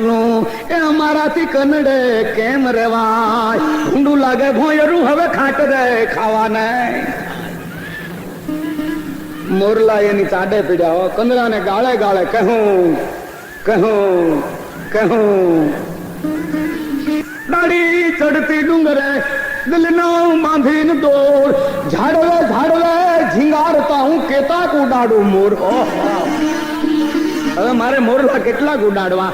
એકલું એ અમારાથી કનડે કેમ રેવાય? ઊંડું લાગે ભોયરું હવે ખાટ રે ખાવાને. મોરલા એની ચાડે પીડ્યા કંદરાને ગાળે ગાળે કહું કહું કહું. ડાળી ચડતી ડુંગરે દિલનો બાંધીને દોડ ઝાડવે ઝાડવે ઝીંગારતા હું કેતા ઉડાડું મોર. હવે મારે મોરલા કેટલાક ઉડાડવા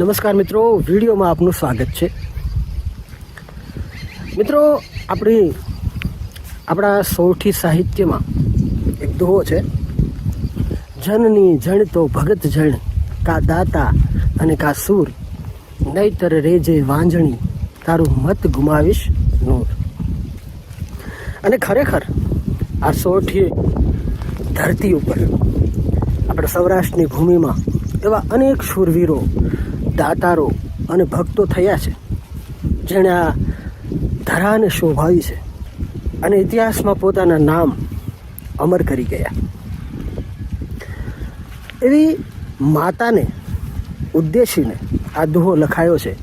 નમસ્કાર મિત્રો, વિડીયોમાં આપનું સ્વાગત છે. મિત્રો, આપણી, આપણા સૌઠી સાહિત્યમાં એક દોહો છે. જનની જણ તો ભગત જણ, કા દાતા અને કા સૂર નહીતર રેજે વાંજણી, તારું મત ગુમાવીશ નૂર. અને ખરેખર, આ સોઠી ધરતી ઉપર, આપણા સૌરાષ્ટ્રની ભૂમિમાં એવા અનેક શૂરવીરો દાતારો અને ભક્તો થયા છે. જેણે આ ધરાને શોભાવી છે અને ઇતિહાસમાં પોતાના નામ અમર કરી ગયા. એવી માતાને, ઉદ્દેશીને આ દુહો લખાયો છે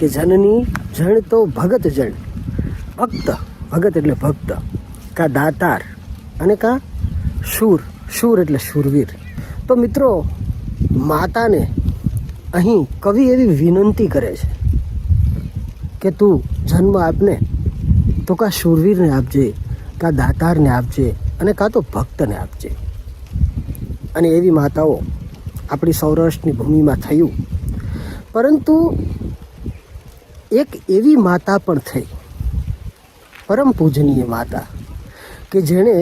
કે જનની જણ તો ભગત જણ, ભક્ત ભગત એટલે ભક્ત, કા દાતાર અને કા શૂર શૂર એટલે શૂરવીર. તો મિત્રો, માતાને અહીં કવિ એવી વિનંતી કરે છે કે તું જન્મ આપને, તો કાં શૂરવીરને આપજે, કા દાતારને આપજે અને કાં તો ભક્તને આપજે. અને એવી માતાઓ આપણી સૌરાષ્ટ્રની ભૂમિમાં થયું. પરંતુ એક એવી માતા પણ થઈ, પરમ પૂજનીય માતા, કે જેણે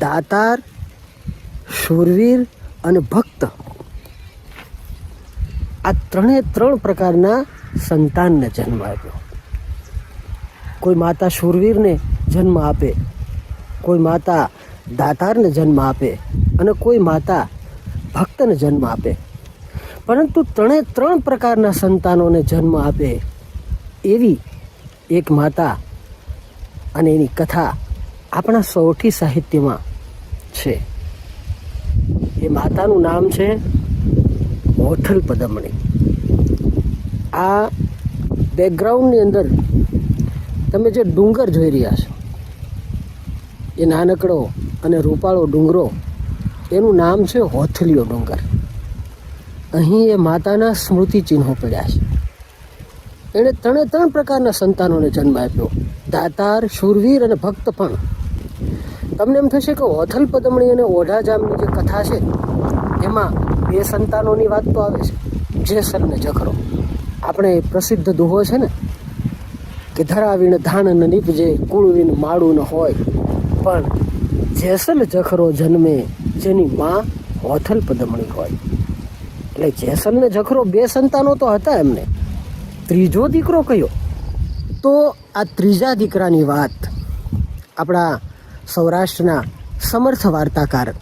દાતાર, શૂરવીર અને ભક્ત આ ત્રણે ત્રણ પ્રકારના સંતાનને જન્મ આપ્યો. કોઈ માતા શૂરવીરને જન્મ આપે, કોઈ માતા દાતારને જન્મ આપે અને કોઈ માતા ભક્તને જન્મ આપે. પરંતુ ત્રણે ત્રણ પ્રકારના સંતાનોને જન્મ આપે એવી એક માતા અને એની કથા આપણા સૌથી સાહિત્યમાં છે. એ માતાનું નામ છે મોથલ પદમણી. આ બેકગ્રાઉન્ડની અંદર તમે જે ડુંગર જોઈ રહ્યા છો, એ નાનકડો અને રૂપાળો ડુંગરો, એનું નામ છે હોથલિયો ડુંગર. અહીં એ માતાના સ્મૃતિ ચિહ્નો પડ્યા છે. એણે ત્રણે ત્રણ પ્રકારના સંતાનોને જન્મ આપ્યો. દાતાર, શૂરવીર અને ભક્ત પણ. તમને એમ થશે કે હોથલ પદમણી અને ઓઢા જામની જે કથા છે, એમાં બે સંતાનોની વાત તો આવે છે. જેસર ને જખરો. આપણે પ્રસિદ્ધ દુહો છે ને, કે ધરાવીને ધાન ન નીપજે, કુળવીને માળું ન હોય. પણ જેસલ જખરો જન્મે જેની માં હોથલ પદમણી હોય. એટલે જેસલ ને જખરો બે સંતાનો તો હતા એમને. ત્રીજો દીકરો કયો? તો આ ત્રીજા દીકરાની વાત આપણા સૌરાષ્ટ્રના સમર્થ વાર્તાકાર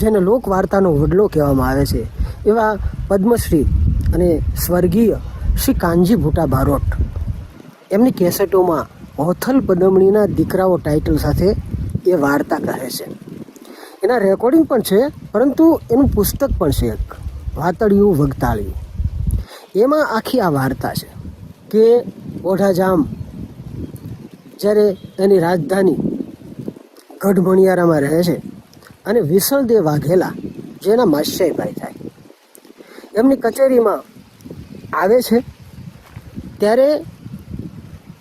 જેને લોક વાર્તાનો વડલો કહેવામાં આવે છે, એવા પદ્મશ્રી અને સ્વર્ગીય શ્રી કાનજી ભૂટા બારોટ એમની કેસેટોમાં હોથલ પદમણીના દીકરાઓ ટાઇટલ સાથે એ વાર્તા કહે છે. એના રેકોર્ડિંગ પણ છે, પરંતુ એનું પુસ્તક પણ છે એક વાતળિયું વગતાળિયું એમાં આખી આ વાર્તા છે કે ઓઢાજામ જ્યારે એની રાજધાની ગઢમણિયારામાં રહે છે અને વિસળદેવ વાઘેલા, જેના માસ્યાઈભાઈ થાય. એમની કચેરીમાં આવે છે. ત્યારે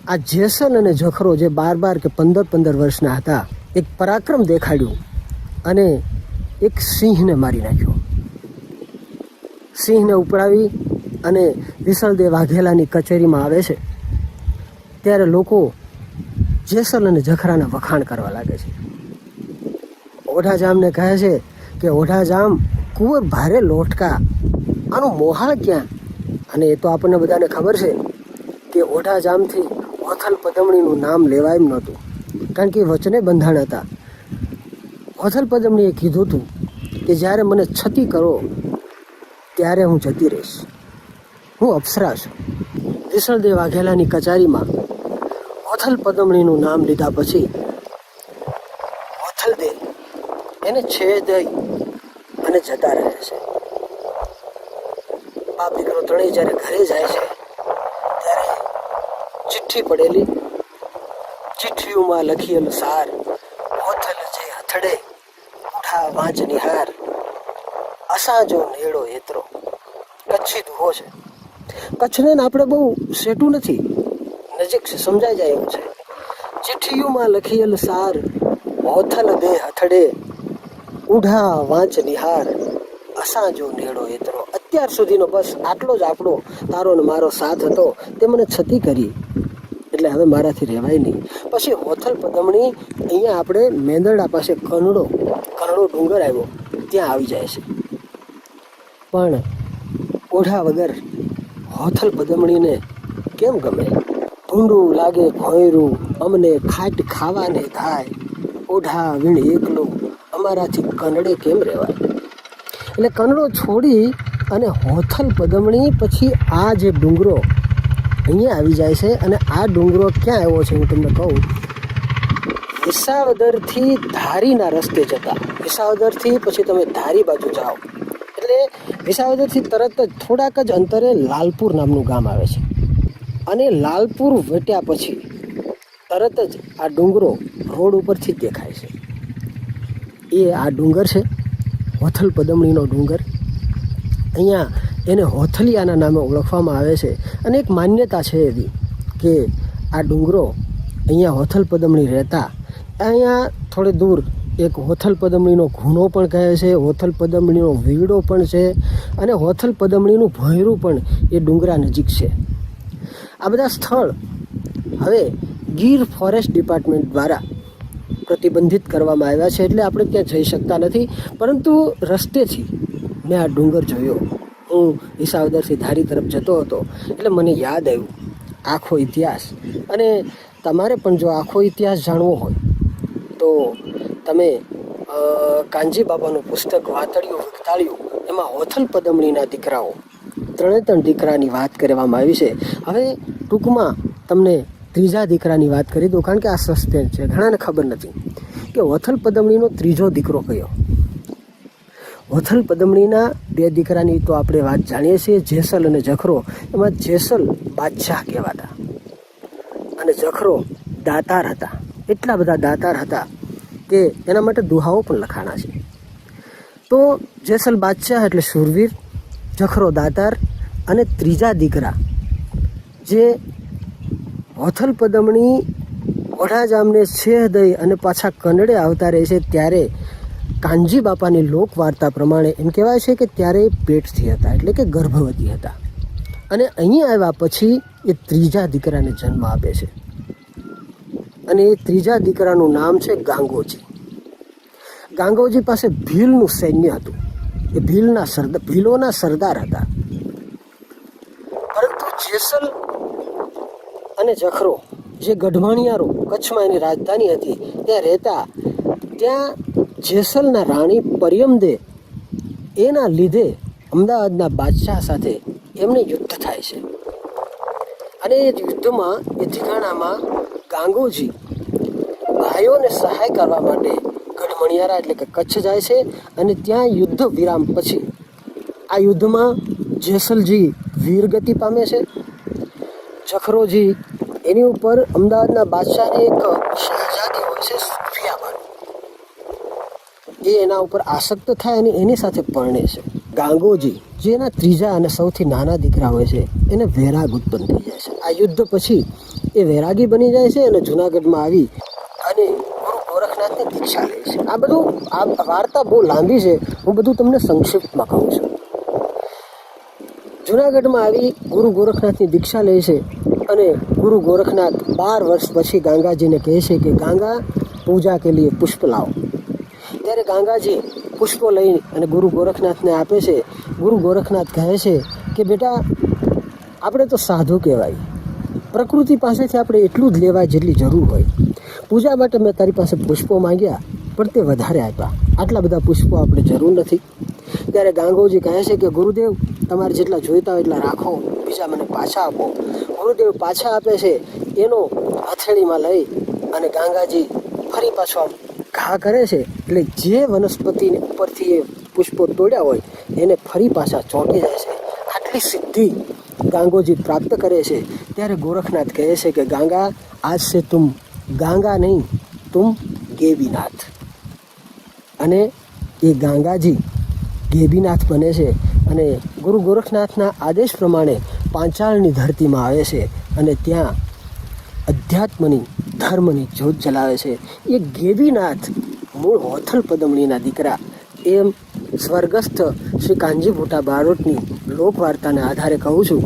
આ જેસલ અને જખરો જે બાર બાર કે પંદર પંદર વર્ષના હતા, એક પરાક્રમ દેખાડ્યું અને એક સિંહને મારી નાખ્યો. સિંહને ઉપડાવી અને વિસળદેવ વાઘેલાની કચેરીમાં આવે છે. ત્યારે લોકો જેસલ અને જખરાના વખાણ કરવા લાગે છે. ઓઢાજામને કહે છે કે ઓઢાજામ કુંવર ભારે લોટકા આનું મોહાળ ક્યાં? અને એ તો આપણને બધાને ખબર છે કે ઓઢાજામથી ઓથલ પદમણીનું નામ લેવાય એમ નહોતું, કારણ કે વચને બંધાણ હતા. ઓથલ પદમણીએ કીધું હતું કે જ્યારે મને છતી કરો, ત્યારે હું જતી રહીશ. હું અપ્સરા છું. વિસળદેવ વાઘેલાની કચારીમાં ઓથલ પદમણીનું નામ લીધા પછી ઓથલ દે એને છેદઈ અને જતા રહે છે. બાપ દીકરો ત્રણેય જ્યારે ઘરે જાય છે, ત્યારે ચિઠ્ઠી પડેલી, ચિઠ્ઠીઓમાં લખીએલ સાર, હોથલ જે હથડે, ઉઠા વાંચ નિહાર, અસાંજો નેડો એતરો કચ્છી દુહો છે. કચ્છને આપણે બહુ સેટું નથી. નજીક છે, સમજાઈ જાય એવું છે. ચિઠ્ઠીઓમાં લખીએલ સાર, હોથલ દે હથડે ઉઢા વાંચ નિહાર અસાંજો નેડો એતરો અત્યાર સુધીનો બસ આટલો જ આપણો. તારો ને મારો સાથ હતો. તે મને છતી કરી. એટલે હવે મારાથી રહેવાય નહીં. પછી હોથલ પદમણી, અહીંયા આપણે મેંદરડા પાસે કનડો કનડો ડુંગર આવ્યો. ત્યાં આવી જાય છે. પણ ઓઢા વગર હોથલ પદમણીને કેમ ગમે? ભૂંડું લાગે ભોયરું અમને ખાટ ખાવાને થાય. ઓઢા વીણ એકલું. અમારાથી કનડે કેમ રહેવાય? એટલે કનડો છોડી અને હોથલ પદમણી પછી આ જે ડુંગરો અહીંયા આવી જાય છે અને આ ડુંગરો ક્યાં આવ્યો છે હું તમને કહું. વિસાવદરથી ધારીના રસ્તે જતા. વિસાવદરથી પછી તમે ધારી બાજુ જાઓ. એટલે વિસાવદરથી તરત જ થોડાક જ અંતરે લાલપુર નામનું ગામ આવે છે. અને લાલપુર વેટ્યા પછી તરત જ આ ડુંગરો રોડ ઉપરથી દેખાય છે. એ આ ડુંગર છે, હોથલ પદમણીનો ડુંગર. અહીંયા એને હોથલિયાના નામે ઓળખવામાં આવે છે અને એક માન્યતા છે એવી કે આ ડુંગરો અહીંયા હોથલ પદમણી રહેતા. અહીંયા થોડે દૂર એક હોથલ પદમણીનો ઘૂનો પણ કહે છે, હોથલ પદમણીનો વીડો પણ છે અને હોથલ પદમણીનું ભોંયરું પણ એ ડુંગરા નજીક છે. આ બધા સ્થળ હવે ગીર ફોરેસ્ટ ડિપાર્ટમેન્ટ દ્વારા પ્રતિબંધિત કરવામાં આવ્યા છે એટલે આપણે ત્યાં જઈ શકતા નથી. પરંતુ રસ્તેથી મેં આ ડુંગર જોયો. હું વિસાવદરથી ધારી તરફ જતો હતો. એટલે મને યાદ આવ્યું, આખો ઇતિહાસ. અને તમારે પણ જો આખો ઇતિહાસ જાણવો હોય, તો તમે કાનજી બાબાનું પુસ્તક વાતળિયું વિકતાળિયું એમાં હોથલ પદમણીના દીકરાઓ, ત્રણે ત્રણ દીકરાની વાત કરવામાં આવી છે. હવે ટૂંકમાં તમને ત્રીજા દીકરાની વાત કરી દઉં કારણ કે આ સસ્પેન્સ છે, ઘણાને ખબર નથી. કે વથલ પદમણીનો ત્રીજો દીકરો કયો? વથલ પદમણીના બે દીકરાની તો આપણે વાત જાણીએ છીએ, જેસલ અને જખરો. એમાં જેસલ બાદશાહ કહેવાતા. અને જખરો દાતાર હતા. એટલા બધા દાતાર હતા કે એના માટે દુહાઓ પણ લખાણા છે. તો જેસલ બાદશાહ એટલે શૂરવીર જખરો દાતાર અને ત્રીજા દીકરા, જે હોથલ પદમણી ઓઢાજામને છેહ દઈ અને પાછા કનડે આવતા રહે છે ત્યારે કાનજી બાપાની લોકવાર્તા પ્રમાણે એમ કહેવાય છે કે ત્યારે પેટથી હતા, એટલે કે ગર્ભવતી હતા. અને અહીં આવ્યા પછી એ ત્રીજા દીકરાને જન્મ આપે છે. અને એ ત્રીજા દીકરાનું નામ છે ગાંગોજી. ગાંગોજી પાસે ભીલનું સૈન્ય હતું. એ ભીલના સરદાર ભીલોના સરદાર હતા. પરંતુ જેસલ અને જખરો જે ગઢવાણિયારો કચ્છમાં એની રાજધાની હતી, ત્યાં રહેતા, ત્યાં જેસલના રાણી પરિયમદે એના લીધે અમદાવાદના બાદશાહ સાથે એમને યુદ્ધ થાય છે. અને એ યુદ્ધમાં એ ઠિકાણામાં ગાંગોજી ભાઈઓને સહાય કરવા માટે ગઢમણિયારા એટલે કે કચ્છ જાય છે અને ત્યાં યુદ્ધ વિરામ પછી આ યુદ્ધમાં જેસલજી વીરગતિ પામે છે, જખરોજી એની ઉપર અમદાવાદના બાદશાહની એક શહેજાદી હોય છે સુફિયાબાન એ એના ઉપર આસક્ત થાય અને એની સાથે પરણે છે. ગાંગોજી, જે એના ત્રીજા અને સૌથી નાના દીકરા હોય છે, એને વૈરાગ ઉત્પન્ન થઈ જાય છે. આ યુદ્ધ પછી એ વૈરાગી બની જાય છે અને જુનાગઢમાં આવી અને ગુરુ ગોરખનાથની દીક્ષા લે છે. આ બધું, આ વાર્તા બહુ લાંબી છે. હું બધું તમને સંક્ષિપ્તમાં કહું છું. જુનાગઢમાં આવી ગુરુ ગોરખનાથની દીક્ષા લે છે અને ગુરુ ગોરખનાથ બાર વર્ષ પછી ગાંગાજીને કહે છે કે, ગાંગા, પૂજા કે લીએ પુષ્પ લાવો. ત્યારે ગાંગાજી પુષ્પો લઈ અને ગુરુ ગોરખનાથને આપે છે. ગુરુ ગોરખનાથ કહે છે કે, બેટા, આપણે તો સાધુ કહેવાય. પ્રકૃતિ પાસેથી આપણે એટલું જ લેવાય જેટલી જરૂર હોય. પૂજા માટે મેં તારી પાસે પુષ્પો માંગ્યા, પણ તે વધારે આપ્યા. આટલા બધા પુષ્પો આપણે જરૂર નથી. ત્યારે ગાંગોજી કહે છે કે, ગુરુદેવ, તમારે જેટલા જોઈતા હોય એટલા રાખો. બીજા મને પાછા આપો. ગુરુદેવ પાછા આપે છે એનો હથેળીમાં લઈ અને ગાંગાજી ફરી પાછો આમ ઘા કરે છે. એટલે જે વનસ્પતિને ઉપરથી એ પુષ્પો તોડ્યા હોય, એને ફરી પાછા ચોંટી જાય છે. આટલી સિદ્ધિ ગાંગોજી પ્રાપ્ત કરે છે. ત્યારે ગોરખનાથ કહે છે કે, ગાંગા, આજ સે તું ગાંગા નહીં, તુમ ગેવીનાથ અને એ ગાંગાજી ગેબીનાથ બને છે. અને ગુરુ ગોરખનાથના આદેશ પ્રમાણે પાંચાળની ધરતીમાં આવે છે અને ત્યાં અધ્યાત્મની ધર્મની જ્યોત જલાવે છે. એ ગેવીનાથ મૂળ હોથલ પદમણીના દીકરા એમ સ્વર્ગસ્થ શ્રી કાનજી ભૂટા બારોટની લોકવાર્તાના આધારે કહું છું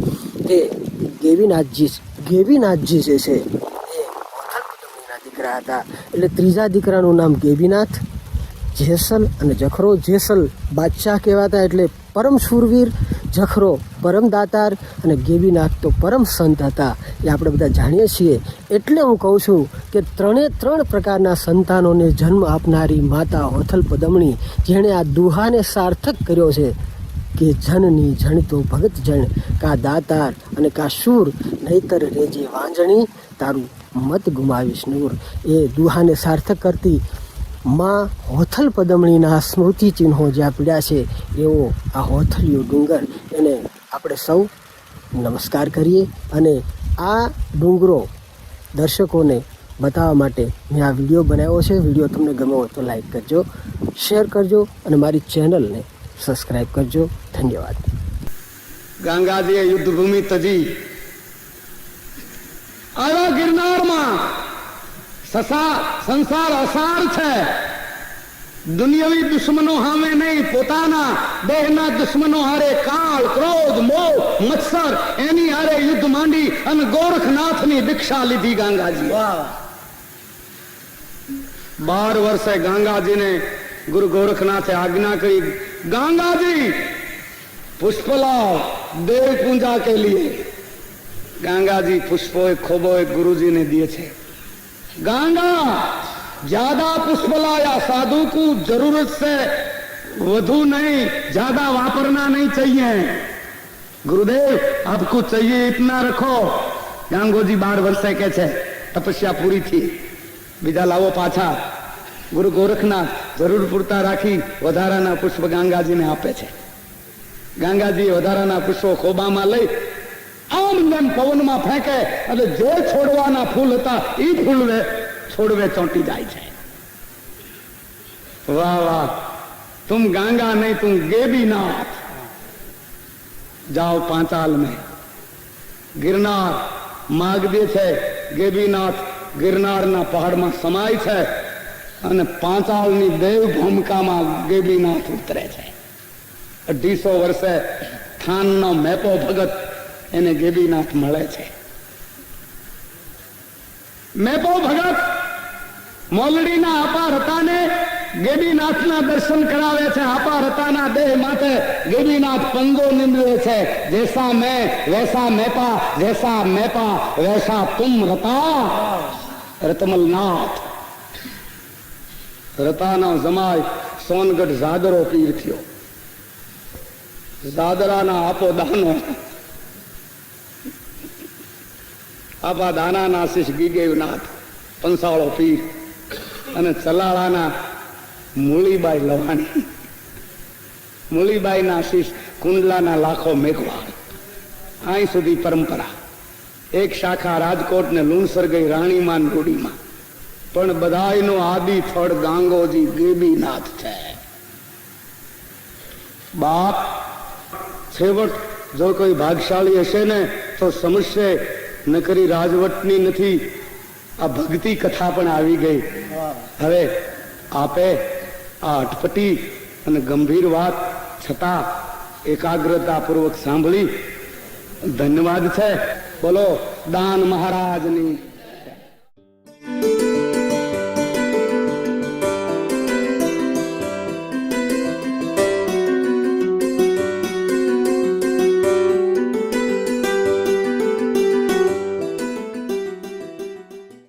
કે ગેવીનાથજી ગેવીનાથજી જે છે એ હોથલ પદમણીના દીકરા હતા. એટલે ત્રીજા દીકરાનું નામ ગેવીનાથ, જેસલ અને જખરો જેસલ બાદશાહ કહેવાતા એટલે પરમ શૂરવીર જખરો, પરમ દાતાર અને ગેબીનાથ તો પરમ સંત હતા. એ આપણે બધા જાણીએ છીએ. એટલે હું કહું છું કે ત્રણે ત્રણ પ્રકારના સંતાનોને જન્મ આપનારી માતા હોથલ પદમણી જેણે આ દુહાને સાર્થક કર્યો છે કે જનની જણતો ભગત જણ કા દાતાર અને કા શૂર, નહીતર રેજે વાંજણી, તારું મત ગુમાવીશ નૂર. એ દુહાને સાર્થક કરતી માં હોથલ પદમણીના સ્મૃતિ ચિહ્નો જ્યાં પીડ્યા છે, એવો આ હોથલિયો ડુંગર. એને આપણે સૌ નમસ્કાર કરીએ અને આ ડુંગરો દર્શકોને બતાવવા માટે મેં આ વીડિયો બનાવ્યો છે. વીડિયો તમને ગમ્યો હોય તો લાઈક કરજો, શેર કરજો અને મારી ચેનલને સબસ્ક્રાઈબ કરજો. ધન્યવાદ. ગંગાજીએ યુદ્ધ ભૂમિ તજી. આવા ગિરનારમાં સંસાર અસાર છે. દુનિયાવી દુશ્મનો હામે નહીં પોતાના દેહના દુશ્મનો હારે કાળ ક્રોધ મોહ મત્સર એની હારે યુદ્ધ માંડી અને ગોરખનાથની દીક્ષા લીધી ગાંગાજી. બાર વર્ષે ગાંગાજીને ગુરુ ગોરખનાથે આજ્ઞા કરી ગાંગાજી પુષ્પ લાવ દેવ પૂજા કે લીએ? ગાંગાજી પુષ્પો ખોબો ગુરુજીને દે છે. ગાંડા જ્યાદા પુષ્પ સાધુ કો જરૂરત સે વધુ નહીં, જ્યાદા વાપરના નહીં ચાહીએ ગુરુદેવ, આપકો ચાહીએ ઇતના રખો. ગાંગોજી બાર વર્ષે કે છે, તપસ્યા પૂરી થી. બીજા લાવો પાછા. ગુરુ ગોરખના જરૂર પૂરતા રાખી વધારાના પુષ્પ ગાંગાજીને આપે છે. ગાંગાજી વધારાના પુષ્પો ખોબામાં લઈ આમ જેમ પવનમાં ફેંકે એટલે જે છોડવાના ફૂલ હતા એ ફૂલવે છોડવે ચોંટી જાય છે. વાહ વાહ. તુમ ગાંગા નહીં તું ગેબી નાથ. જાઓ પાંચાલ મેં ગિરનાર માગદે છે ગેબીનાથ ગિરનારના પહાડમાં સમાય છે અને પાંચાલની દેવ ભૂમિકામાં ગેબીનાથ ઉતરે છે. અઢીસો વર્ષે થાનનો મેપો ભગત એને ગેબીનાથ મળે છે. મેપો ભગત મોલડીના આપા રતાને ગેબીનાથના દર્શન કરાવે છે. આપા રતાના દેહ માટે ગેડીનાથ પંગો નિમળે છે. જેસા મેં, વૈસા મેપા, જેસા મેપા, વૈસા તુમ રતા. રતમલનાથ. રતાનો જમાય સોનગઢ જાદરો પીર થયો જાદરાના આપો દાનો. આપા દાનાના શિષ ગીગેવનાથ પંસાળો પીર અને ચલાળાના મૂળીબાઈ લવાણી. મૂળીબાઈના શિષ કુંડલાના લાખો મેઘવાળ અહીં સુધી પરંપરા. એક શાખા રાજકોટ ને લુણસર ગઈ રાણીમાન રૂડીમાં પણ બધાયનો આદિ ફળ ગાંગોજી ગેબીનાથ છે. બાપ, છેવટ જો કોઈ ભાગશાળી હશે ને, તો સમજશે નકરી રાજવટની નથી. આ ભક્તિ કથા પણ આવી ગઈ. હવે આપે આ અટપટી અને ગંભીર વાત છતાં એકાગ્રતાપૂર્વક સાંભળી. ધન્યવાદ છે. બોલો, દાન મહારાજની.